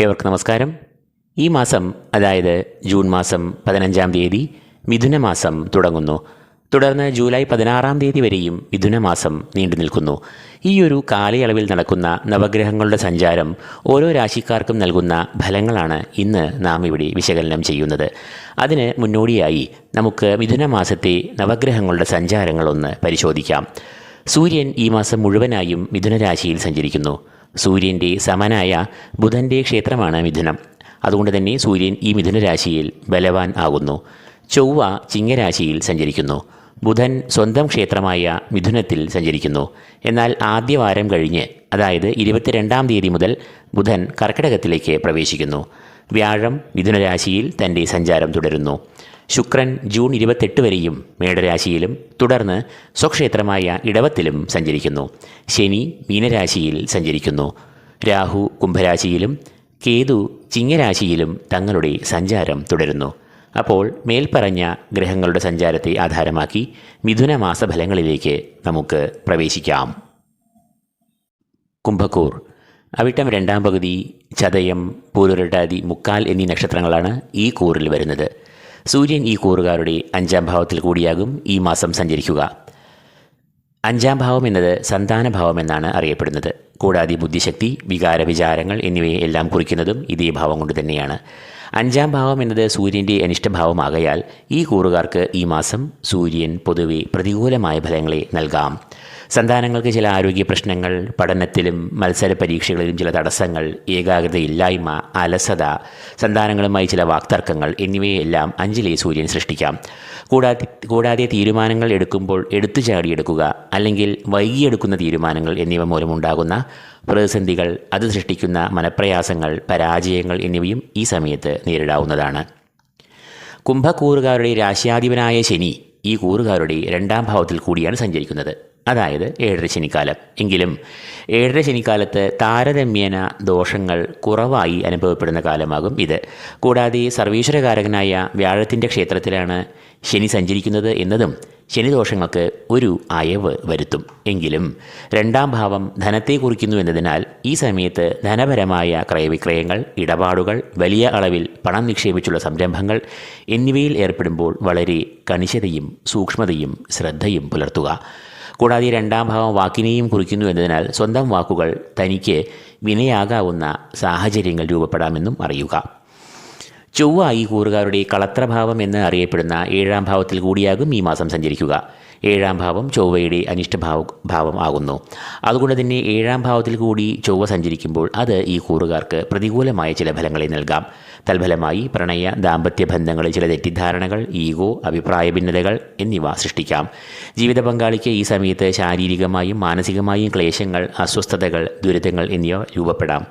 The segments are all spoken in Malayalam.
ഏവർക്ക് നമസ്കാരം. ഈ മാസം അതായത് ജൂൺ മാസം പതിനഞ്ചാം തീയതി മിഥുന മാസം തുടങ്ങുന്നു. തുടർന്ന് ജൂലൈ പതിനാറാം തീയതി വരെയും മിഥുന മാസം നീണ്ടു നിൽക്കുന്നു. ഈ ഒരു കാലയളവിൽ നടക്കുന്ന നവഗ്രഹങ്ങളുടെ സഞ്ചാരം ഓരോ രാശിക്കാർക്കും നൽകുന്ന ഫലങ്ങളാണ് ഇന്ന് നാം ഇവിടെ വിശകലനം ചെയ്യുന്നത്. അതിന് മുന്നോടിയായി നമുക്ക് മിഥുന മാസത്തെ നവഗ്രഹങ്ങളുടെ സഞ്ചാരങ്ങളൊന്ന് പരിശോധിക്കാം. സൂര്യൻ ഈ മാസം മുഴുവനായും മിഥുനരാശിയിൽ സഞ്ചരിക്കുന്നു. സൂര്യന്റെ സമനായ ബുധന്റെ ക്ഷേത്രമാണ് മിഥുനം. അതുകൊണ്ട് തന്നെ സൂര്യൻ ഈ മിഥുനരാശിയിൽ ബലവാൻ ആകുന്നു. ചൊവ്വ ചിങ്ങരാശിയിൽ സഞ്ചരിക്കുന്നു. ബുധൻ സ്വന്തം ക്ഷേത്രമായ മിഥുനത്തിൽ സഞ്ചരിക്കുന്നു. എന്നാൽ ആദ്യവാരം കഴിഞ്ഞ് അതായത് ഇരുപത്തിരണ്ടാം തീയതി മുതൽ ബുധൻ കർക്കിടകത്തിലേക്ക് പ്രവേശിക്കുന്നു. വ്യാഴം മിഥുനരാശിയിൽ തന്റെ സഞ്ചാരം തുടരുന്നു. ശുക്രൻ ജൂൺ ഇരുപത്തെട്ട് വരെയും മേടരാശിയിലും തുടർന്ന് സ്വക്ഷേത്രമായ ഇടവത്തിലും സഞ്ചരിക്കുന്നു. ശനി മീനരാശിയിൽ സഞ്ചരിക്കുന്നു. രാഹു കുംഭരാശിയിലും കേതു ചിങ്ങരാശിയിലും തങ്ങളുടെ സഞ്ചാരം തുടരുന്നു. അപ്പോൾ മേൽപ്പറഞ്ഞ ഗ്രഹങ്ങളുടെ സഞ്ചാരത്തെ ആധാരമാക്കി മിഥുന മാസഫലങ്ങളിലേക്ക് നമുക്ക് പ്രവേശിക്കാം. കുംഭക്കൂർ. അവിട്ടം രണ്ടാം പകുതി ചതയം പൂരുരട്ടാതി മുക്കാൽ എന്നീ നക്ഷത്രങ്ങളാണ് ഈ കൂറിൽ വരുന്നത്. സൂര്യൻ ഈ കൂറുകാരുടെ അഞ്ചാം ഭാവത്തിൽ കൂടിയാകും ഈ മാസം സഞ്ചരിക്കുക. അഞ്ചാം ഭാവം എന്നത് സന്താനഭാവം എന്നാണ് അറിയപ്പെടുന്നത്. കൂടാതെ ബുദ്ധിശക്തി വികാര വിചാരങ്ങൾ എന്നിവയെ എല്ലാം കുറിക്കുന്നതും ഇതേ ഭാവം കൊണ്ട് തന്നെയാണ്. അഞ്ചാം ഭാവം എന്നത് സൂര്യന്റെ അനിഷ്ടഭാവമാകയാൽ ഈ കൂറുകാർക്ക് ഈ മാസം സൂര്യൻ പൊതുവെ പ്രതികൂലമായ ഫലങ്ങളെ നൽകാം. സന്താനങ്ങൾക്ക് ചില ആരോഗ്യ പ്രശ്നങ്ങൾ പഠനത്തിലും മത്സര പരീക്ഷകളിലും ചില തടസ്സങ്ങൾ ഏകാഗ്രതയില്ലായ്മ അലസത സന്താനങ്ങളുമായി ചില വാക്തർക്കങ്ങൾ എന്നിവയെല്ലാം അഞ്ചിലെ സൂര്യൻ സൃഷ്ടിക്കാം. കൂടാതെ കൂടാതെ തീരുമാനങ്ങൾ എടുക്കുമ്പോൾ എടുത്തു ചാടിയെടുക്കുക അല്ലെങ്കിൽ വൈകിയെടുക്കുന്ന തീരുമാനങ്ങൾ എന്നിവ മൂലമുണ്ടാകുന്ന പ്രതിസന്ധികൾ അത് സൃഷ്ടിക്കുന്ന മനപ്രയാസങ്ങൾ പരാജയങ്ങൾ എന്നിവയും ഈ സമയത്ത് നേരിടാവുന്നതാണ്. കുംഭക്കൂറുകാരുടെ രാശ്യാധിപനായ ശനി ഈ കൂറുകാരുടെ രണ്ടാം ഭാവത്തിൽ കൂടിയാണ് സഞ്ചരിക്കുന്നത്. അതായത് ഏഴര ശനിക്കാലം. എങ്കിലും ഏഴര ശനിക്കാലത്ത് താരതമ്യേന ദോഷങ്ങൾ കുറവായി അനുഭവപ്പെടുന്ന കാലമാകും ഇത്. കൂടാതെ സർവീശ്വരകാരകനായ വ്യാഴത്തിന്റെ ക്ഷേത്രത്തിലാണ് ശനി സഞ്ചരിക്കുന്നത് എന്നതും ശനിദോഷങ്ങൾക്ക് ഒരു അയവ് വരുത്തും. എങ്കിലും രണ്ടാം ഭാവം ധനത്തെ കുറിക്കുന്നു എന്നതിനാൽ ഈ സമയത്ത് ധനപരമായ ക്രയവിക്രയങ്ങൾ ഇടപാടുകൾ വലിയ അളവിൽ പണം നിക്ഷേപിച്ചുള്ള സംരംഭങ്ങൾ എന്നിവയിൽ ഏർപ്പെടുമ്പോൾ വളരെ കണിശതയും സൂക്ഷ്മതയും ശ്രദ്ധയും പുലർത്തുക. കൂടാതെ രണ്ടാം ഭാവം വാക്കിനെയും കുറിക്കുന്നു എന്നതിനാൽ സ്വന്തം വാക്കുകൾ തനിക്ക് വിനയാകാവുന്ന സാഹചര്യങ്ങൾ രൂപപ്പെടാമെന്നും അറിയുക. ചൊവ്വ ഈ കൂറുകാരുടെ കളത്രഭാവം എന്ന് അറിയപ്പെടുന്ന ഏഴാം ഭാവത്തിൽ കൂടിയാകും ഈ മാസം സഞ്ചരിക്കുക. ഏഴാം ഭാവം ചൊവ്വയുടെ അനിഷ്ടഭാവ ഭാവം ആകുന്നു. അതുകൊണ്ട് തന്നെ ഏഴാം ഭാവത്തിൽ കൂടി ചൊവ്വ സഞ്ചരിക്കുമ്പോൾ അത് ഈ കൂറുകാർക്ക് പ്രതികൂലമായ ചില ഫലങ്ങളെ നൽകാം. തൽഫലമായി പ്രണയ ദാമ്പത്യ ബന്ധങ്ങളിൽ ചില തെറ്റിദ്ധാരണകൾ ഈഗോ അഭിപ്രായ ഭിന്നതകൾ എന്നിവ സൃഷ്ടിക്കാം. ജീവിത പങ്കാളിക്ക് ഈ സമയത്ത് ശാരീരികമായും മാനസികമായും ക്ലേശങ്ങൾ അസ്വസ്ഥതകൾ ദുരിതങ്ങൾ എന്നിവ രൂപപ്പെടാം.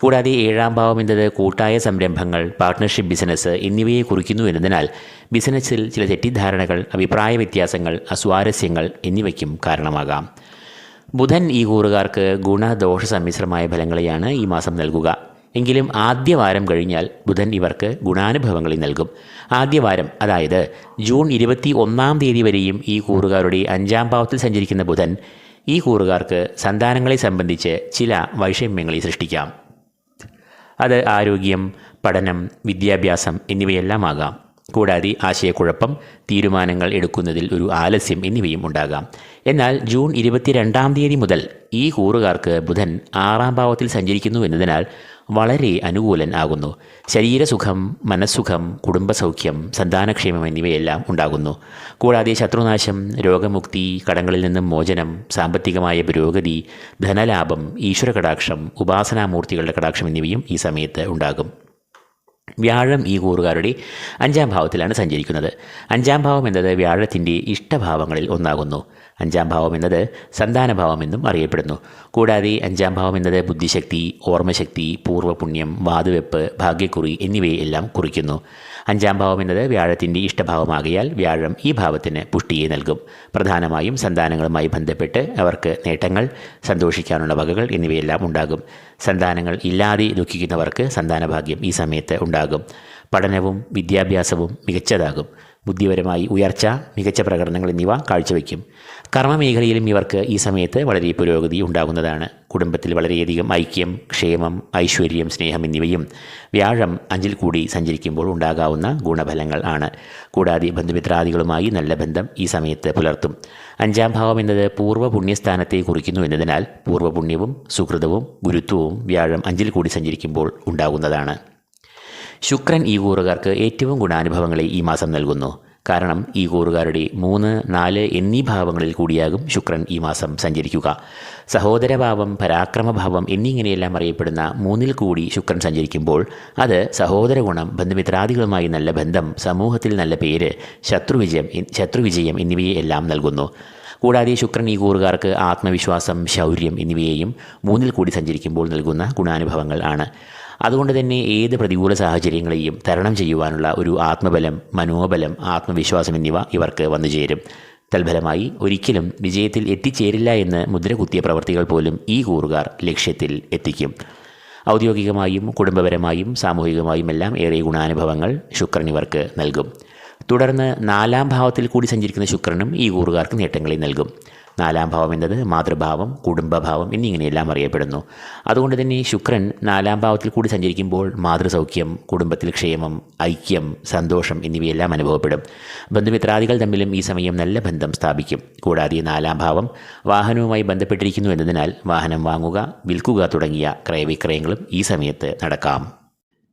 കൂടാതെ ഏഴാം ഭാവം എന്നത് കൂട്ടായ സംരംഭങ്ങൾ പാർട്ട്ണർഷിപ്പ് ബിസിനസ് എന്നിവയെ കുറിക്കുന്നു എന്നതിനാൽ ബിസിനസ്സിൽ ചില തെറ്റിദ്ധാരണകൾ അഭിപ്രായ വ്യത്യാസങ്ങൾ അസ്വാരസ്യങ്ങൾ എന്നിവയ്ക്കും കാരണമാകാം. ബുധൻ ഈ കൂറുകാർക്ക് ഗുണദോഷ സമ്മിശ്രമായ ഫലങ്ങളെയാണ് ഈ മാസം നൽകുക. എങ്കിലും ആദ്യവാരം കഴിഞ്ഞാൽ ബുധൻ ഇവർക്ക് ഗുണാനുഭവങ്ങൾ നൽകും. ആദ്യവാരം അതായത് ജൂൺ ഇരുപത്തി ഒന്നാം തീയതി വരെയും ഈ കൂറുകാരുടെ അഞ്ചാം ഭാവത്തിൽ സഞ്ചരിക്കുന്ന ബുധൻ ഈ കൂറുകാർക്ക് സന്താനങ്ങളെ സംബന്ധിച്ച് ചില വൈഷമ്യങ്ങളെ സൃഷ്ടിക്കാം. അത് ആരോഗ്യം പഠനം വിദ്യാഭ്യാസം എന്നിവയെല്ലാം ആകാം കൂടാതെ ആശയക്കുഴപ്പം തീരുമാനങ്ങൾ എടുക്കുന്നതിൽ ഒരു ആലസ്യം എന്നിവയും ഉണ്ടാകാം. എന്നാൽ ജൂൺ ഇരുപത്തിരണ്ടാം തീയതി മുതൽ ഈ കൂറുകാർക്ക് ബുധൻ ആറാം ഭാവത്തിൽ സഞ്ചരിക്കുന്നു എന്നതിനാൽ വളരെ അനുകൂലൻ ആകുന്നു ശരീരസുഖം മനസ്സുഖം കുടുംബസൗഖ്യം സന്താനക്ഷേമം എന്നിവയെല്ലാം ഉണ്ടാകുന്നു. കൂടാതെ ശത്രുനാശം രോഗമുക്തി കടങ്ങളിൽ നിന്നും മോചനം സാമ്പത്തികമായ പുരോഗതി ധനലാഭം ഈശ്വര കടാക്ഷം ഉപാസനാമൂർത്തികളുടെ കടാക്ഷം എന്നിവയും ഈ സമയത്ത് ഉണ്ടാകും. വ്യാഴം ഈ കൂറുകാരുടെ അഞ്ചാം ഭാവത്തിലാണ് സഞ്ചരിക്കുന്നത്. അഞ്ചാം ഭാവം എന്നത് വ്യാഴത്തിന്റെ ഇഷ്ടഭാവങ്ങളിൽ ഒന്നാകുന്നു. അഞ്ചാം ഭാവം എന്നത് സന്താനഭാവം എന്നും അറിയപ്പെടുന്നു. കൂടാതെ അഞ്ചാം ഭാവം എന്നത് ബുദ്ധിശക്തി ഓർമ്മശക്തി പൂർവപുണ്യം വാതുവെപ്പ് ഭാഗ്യക്കുറി എന്നിവയെല്ലാം കുറിക്കുന്നു. അഞ്ചാം ഭാവം എന്നത് വ്യാഴത്തിന്റെ ഇഷ്ടഭാവമാകയാൽ വ്യാഴം ഈ ഭാവത്തിന് പുഷ്ടിയെ നൽകും. പ്രധാനമായും സന്താനങ്ങളുമായി ബന്ധപ്പെട്ട് അവർക്ക് നേട്ടങ്ങൾ സന്തോഷിക്കാനുള്ള വകകൾ എന്നിവയെല്ലാം ഉണ്ടാകും. സന്താനങ്ങൾ ഇല്ലാതെ ദുഃഖിക്കുന്നവർക്ക് സന്താനഭാഗ്യം ഈ സമയത്ത് ഉണ്ടാകും. പഠനവും വിദ്യാഭ്യാസവും മികച്ചതാകും. ബുദ്ധിപരമായി ഉയർച്ച മികച്ച പ്രകടനങ്ങൾ എന്നിവ കാഴ്ചവെക്കും. കർമ്മമേഖലയിലും ഇവർക്ക് ഈ സമയത്ത് വളരെ പുരോഗതി ഉണ്ടാകുന്നതാണ്. കുടുംബത്തിൽ വളരെയധികം ഐക്യം ക്ഷേമം ഐശ്വര്യം സ്നേഹം എന്നിവയും വ്യാഴം അഞ്ചിൽ കൂടി സഞ്ചരിക്കുമ്പോൾ ഉണ്ടാകാവുന്ന ഗുണഫലങ്ങൾ ആണ്. കൂടാതെ ബന്ധുമിത്രാദികളുമായി നല്ല ബന്ധം ഈ സമയത്ത് പുലർത്തും. അഞ്ചാം ഭാവം എന്നത് പൂർവ പുണ്യസ്ഥാനത്തെ കുറിക്കുന്നു എന്നതിനാൽ പൂർവപുണ്യവും സുഹൃതവും ഗുരുത്വവും വ്യാഴം അഞ്ചിൽ കൂടി സഞ്ചരിക്കുമ്പോൾ ഉണ്ടാകുന്നതാണ്. ശുക്രൻ ഈ കൂറുകാർക്ക് ഏറ്റവും ഗുണാനുഭവങ്ങളെ ഈ മാസം നൽകുന്നു. കാരണം ഈ കൂറുകാരുടെ മൂന്ന് നാല് എന്നീ ഭാവങ്ങളിൽ കൂടിയാകും ശുക്രൻ ഈ മാസം സഞ്ചരിക്കുക. സഹോദരഭാവം പരാക്രമഭാവം എന്നിങ്ങനെയെല്ലാം അറിയപ്പെടുന്ന മൂന്നിൽ കൂടി ശുക്രൻ സഞ്ചരിക്കുമ്പോൾ അത് സഹോദര ഗുണം ബന്ധുമിത്രാദികളുമായി നല്ല ബന്ധം സമൂഹത്തിൽ നല്ല പേര് ശത്രുവിജയം ശത്രുവിജയം എന്നിവയെ എല്ലാം നൽകുന്നു. കൂടാതെ ശുക്രൻ ഈ കൂറുകാർക്ക് ആത്മവിശ്വാസം ശൗര്യം എന്നിവയെയും മൂന്നിൽ കൂടി സഞ്ചരിക്കുമ്പോൾ നൽകുന്ന ഗുണാനുഭവങ്ങൾ ആണ്. അതുകൊണ്ട് തന്നെ ഏത് പ്രതികൂല സാഹചര്യങ്ങളെയും തരണം ചെയ്യുവാനുള്ള ഒരു ആത്മബലം മനോബലം ആത്മവിശ്വാസം എന്നിവ ഇവർക്ക് വന്നു ചേരും. തൽഫലമായി ഒരിക്കലും വിജയത്തിൽ എത്തിച്ചേരില്ല എന്ന് മുദ്ര കുത്തിയ പ്രവർത്തികൾ പോലും ഈ കൂറുകാർ ലക്ഷ്യത്തിൽ എത്തിക്കും. ഔദ്യോഗികമായും കുടുംബപരമായും സാമൂഹികമായും എല്ലാം ഏറെ ഗുണാനുഭവങ്ങൾ ശുക്രൻ ഇവർക്ക് നൽകും. തുടർന്ന് നാലാം ഭാവത്തിൽ കൂടി സഞ്ചരിക്കുന്ന ശുക്രനും ഈ കൂറുകാർക്ക് നേട്ടങ്ങളെ നൽകും. നാലാം ഭാവം എന്നത് മാതൃഭാവം കുടുംബഭാവം എന്നിങ്ങനെയെല്ലാം അറിയപ്പെടുന്നു. അതുകൊണ്ട് തന്നെ ശുക്രൻ നാലാം ഭാവത്തിൽ കൂടി സഞ്ചരിക്കുമ്പോൾ മാതൃസൗഖ്യം കുടുംബത്തിൽ ക്ഷേമം ഐക്യം സന്തോഷം എന്നിവയെല്ലാം അനുഭവപ്പെടും. ബന്ധുമിത്രാദികൾ തമ്മിലും ഈ സമയം നല്ല ബന്ധം സ്ഥാപിക്കും. കൂടാതെ നാലാം ഭാവം വാഹനവുമായി ബന്ധപ്പെട്ടിരിക്കുന്നു എന്നതിനാൽ വാഹനം വാങ്ങുക വിൽക്കുക തുടങ്ങിയ ക്രയവിക്രയങ്ങളും ഈ സമയത്ത് നടക്കാം.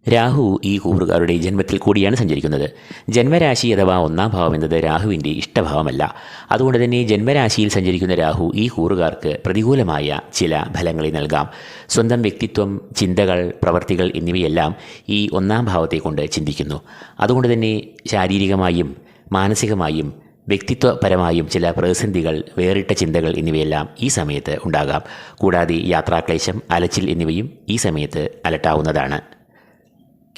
രാഹു ഈ കൂറുകാരുടെ ജന്മത്തിൽ കൂടിയാണ് സഞ്ചരിക്കുന്നത്. ജന്മരാശി അഥവാ ഒന്നാം ഭാവം എന്നത് രാഹുവിന്റെ ഇഷ്ടഭാവമല്ല. അതുകൊണ്ട് തന്നെ ജന്മരാശിയിൽ സഞ്ചരിക്കുന്ന രാഹു ഈ കൂറുകാർക്ക് പ്രതികൂലമായ ചില ഫലങ്ങളെ നൽകാം. സ്വന്തം വ്യക്തിത്വം ചിന്തകൾ പ്രവർത്തികൾ എന്നിവയെല്ലാം ഈ ഒന്നാം ഭാവത്തെ കൊണ്ട് ചിന്തിക്കുന്നു. അതുകൊണ്ട് തന്നെ ശാരീരികമായും മാനസികമായും വ്യക്തിത്വപരമായും ചില പ്രതിസന്ധികൾ വേറിട്ട ചിന്തകൾ എന്നിവയെല്ലാം ഈ സമയത്ത് ഉണ്ടാകാം. കൂടാതെ യാത്രാക്ലേശം അലച്ചിൽ എന്നിവയും ഈ സമയത്ത് അലട്ടാവുന്നതാണ്.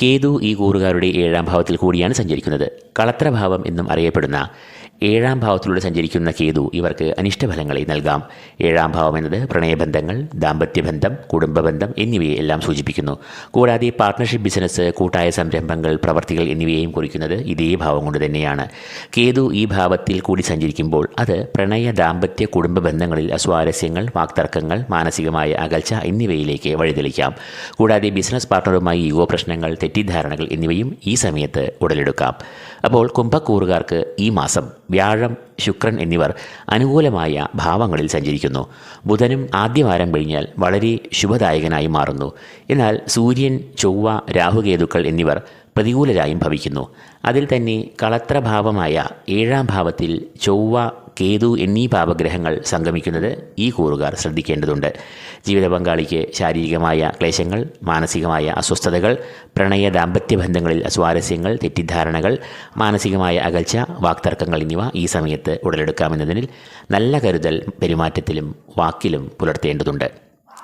കേതു ഈ കൂറുകാരുടെ ഏഴാം ഭാവത്തിൽ കൂടിയാണ് സഞ്ചരിക്കുന്നത്. കളത്രഭാവം എന്നും അറിയപ്പെടുന്ന ഏഴാം ഭാവത്തിലൂടെ സഞ്ചരിക്കുന്ന കേതു ഇവർക്ക് അനിഷ്ടഫലങ്ങളെ നൽകാം. ഏഴാം ഭാവം എന്നത് പ്രണയബന്ധങ്ങൾ ദാമ്പത്യബന്ധം കുടുംബബന്ധം എന്നിവയെ എല്ലാം സൂചിപ്പിക്കുന്നു. കൂടാതെ പാർട്ട്ണർഷിപ്പ് ബിസിനസ് കൂട്ടായ സംരംഭങ്ങൾ പ്രവർത്തികൾ എന്നിവയെയും കുറിക്കുന്നത് ഇതേ ഭാവം കൊണ്ട് തന്നെയാണ്. കേതു ഈ ഭാവത്തിൽ കൂടി സഞ്ചരിക്കുമ്പോൾ അത് പ്രണയ ദാമ്പത്യ കുടുംബ ബന്ധങ്ങളിൽ അസ്വാരസ്യങ്ങൾ വാക്തർക്കങ്ങൾ മാനസികമായ അകൽച്ച എന്നിവയിലേക്ക് വഴിതെളിക്കാം. കൂടാതെ ബിസിനസ് പാർട്ട്ണറുമായി ഈഗോ പ്രശ്നങ്ങൾ തെറ്റിദ്ധാരണകൾ എന്നിവയും ഈ സമയത്ത് ഉടലെടുക്കാം. അപ്പോൾ കുംഭക്കൂറുകാർക്ക് ഈ മാസം വ്യാഴം ശുക്രൻ എന്നിവർ അനുകൂലമായ ഭാവങ്ങളിൽ സഞ്ചരിക്കുന്നു. ബുധനും ആദ്യവാരം കഴിഞ്ഞാൽ വളരെ ശുഭദായകനായി മാറുന്നു. എന്നാൽ സൂര്യൻ ചൊവ്വ രാഹുകേതുക്കൾ എന്നിവർ പ്രതികൂലരായും ഭവിക്കുന്നു. അതിൽ തന്നെ കളത്രഭാവമായ ഏഴാം ഭാവത്തിൽ ചൊവ്വ കേതു എന്നീ പാപഗ്രഹങ്ങൾ സംഗമിക്കുന്നത് ഈ കൂറുകാർ ശ്രദ്ധിക്കേണ്ടതുണ്ട്. ജീവിത പങ്കാളിക്ക് ശാരീരികമായ ക്ലേശങ്ങൾ മാനസികമായ അസ്വസ്ഥതകൾ പ്രണയ ദാമ്പത്യ ബന്ധങ്ങളിൽ സ്വാരസ്യങ്ങൾ തെറ്റിദ്ധാരണകൾ മാനസികമായ അകൽച്ച വാക്തർക്കങ്ങൾ എന്നിവ ഈ സമയത്ത് ഉടലെടുക്കാമെന്നതിൽ നല്ല കരുതൽ പെരുമാറ്റത്തിലും വാക്കിലും പുലർത്തേണ്ടതുണ്ട്.